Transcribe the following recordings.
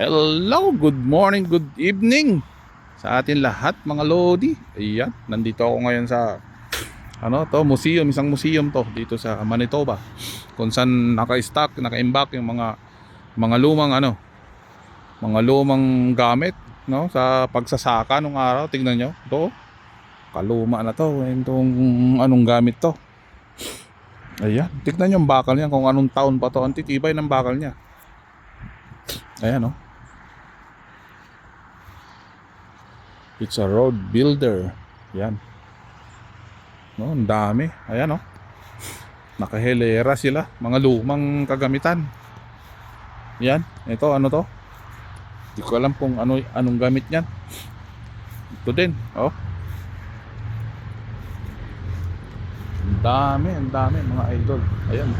Hello, good morning, good evening sa atin lahat mga lodi. Ayan, nandito ako ngayon sa ano to, museum, isang museum to dito sa Manitoba. Kung saan naka-stock, naka-imbak yung mga mga lumang ano, mga lumang gamit, no, sa pagsasaka nung araw. Tingnan nyo, to. Kaluma na to, itong anong gamit to. Ayan, tignan nyo yung bakal niya kung anong taon pa to. Ang titibay ng bakal niya. Ayan, oh. It's a road builder. Yan. No, ang dami. Ayan oh. Nakahelera sila. Mga lumang kagamitan. Yan. Ito, ano to? Hindi ko alam kung ano, anong gamit yan. Ito din. Oh. Ang dami, ang dami mga idol. Ayan.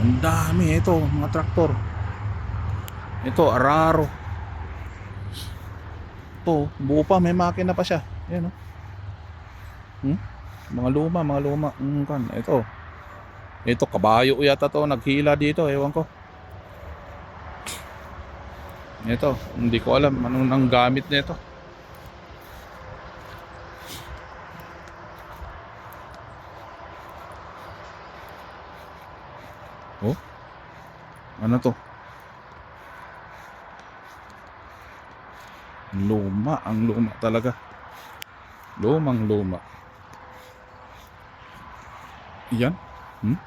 Ang dami ito, mga traktor. Ito, araro. Ito, buo pa, may makina pa siya. Ayan oh. Hmm? Mga luma, mga luma. Mm, kan. Ito. Ito, kabayo yata to. Naghila dito, ewan ko. Ito, hindi ko alam anong nang gamit nito. Oh? Ano to? Luma, ang luma talaga. Lumang luma. Yan. Hmm?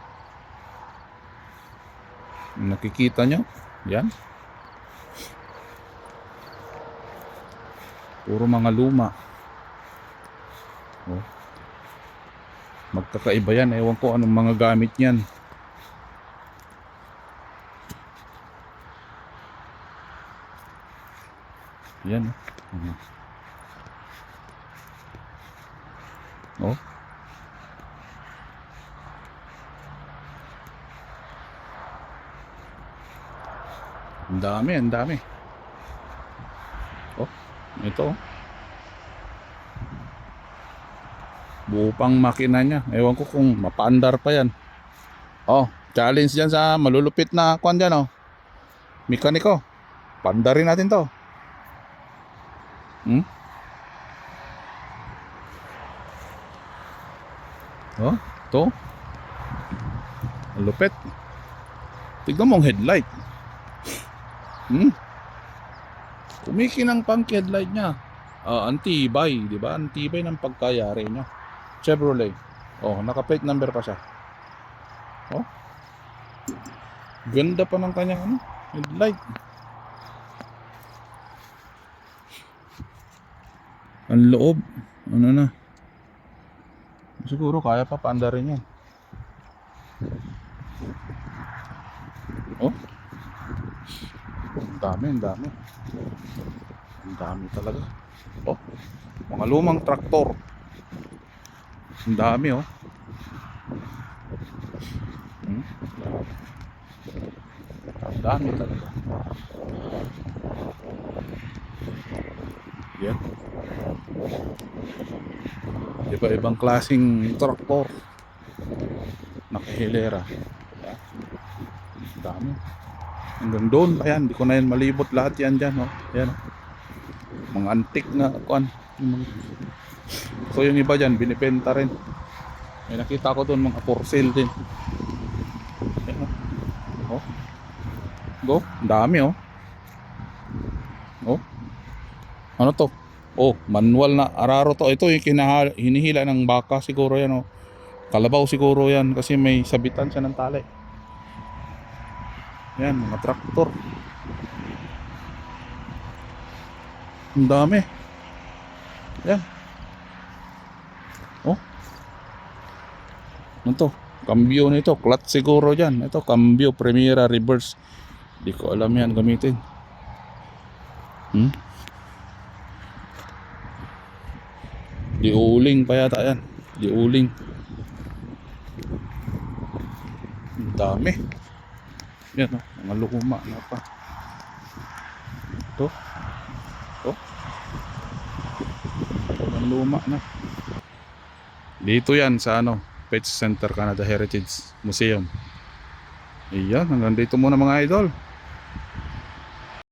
Nakikita nyo? Yan. Puro mga luma. Oh. Magkakaiba yan. Ewan ko anong mga gamit yan. Yan. oh. Oh. Ang dami, ang dami. Oh, ito. oh. Buo pang makina niya. Ewan ko kung mapaandar pa yan. Oh, challenge yan sa malulupit na kwan dyan oh. Mekaniko. Pandarin natin to. Hmm? Oh, to. Ang lupit. Tignan mo ang headlight. Hmm? Kumikinang pang headlight niya. Ah, antibay, di ba? Antibay ng pagkayari niya. Chevrolet. Oh, naka-plate number pa siya. Oh. Ganda pa ng kanyang ano, headlight. Ang loob. Ano na? Siguro kaya pa paandarin yan. Oh. Ang dami, ang dami. Ang dami talaga. Oh. Mga lumang traktor. Ang dami oh. Hmm? Ang dami talaga. Yan. Iba ibang klaseng traktor. Nakahilera. Yan. Dami. Hanggang doon pa yan. Hindi ko na yan malibot lahat yan dyan. Oh. Yan. Oh. Mga antik na kuan. So yung iba dyan, binipenta rin. May nakita ko doon mga for sale din. Yan, oh. oh. Go. Dami. Oh. Ano to? Oh, manual na araro to. Ito yung kinahal, hinihila ng baka siguro yan oh. Kalabaw siguro yan kasi may sabitan siya ng tali. Yan, mga traktor. Ang dami. Yan. Oh. Ano to? Cambio nito. Clutch siguro dyan. Ito, cambio, Primera, reverse. Di ko alam yan gamitin. Hmm? Diuling pa yata yan. Diuling. Ang dami. Yan oh, mga luma na pa. Ito. Ito. Mga luma na. Dito yan sa ano, Pet Center Canada Heritage Museum. Iyan, hanggang dito muna mga idol.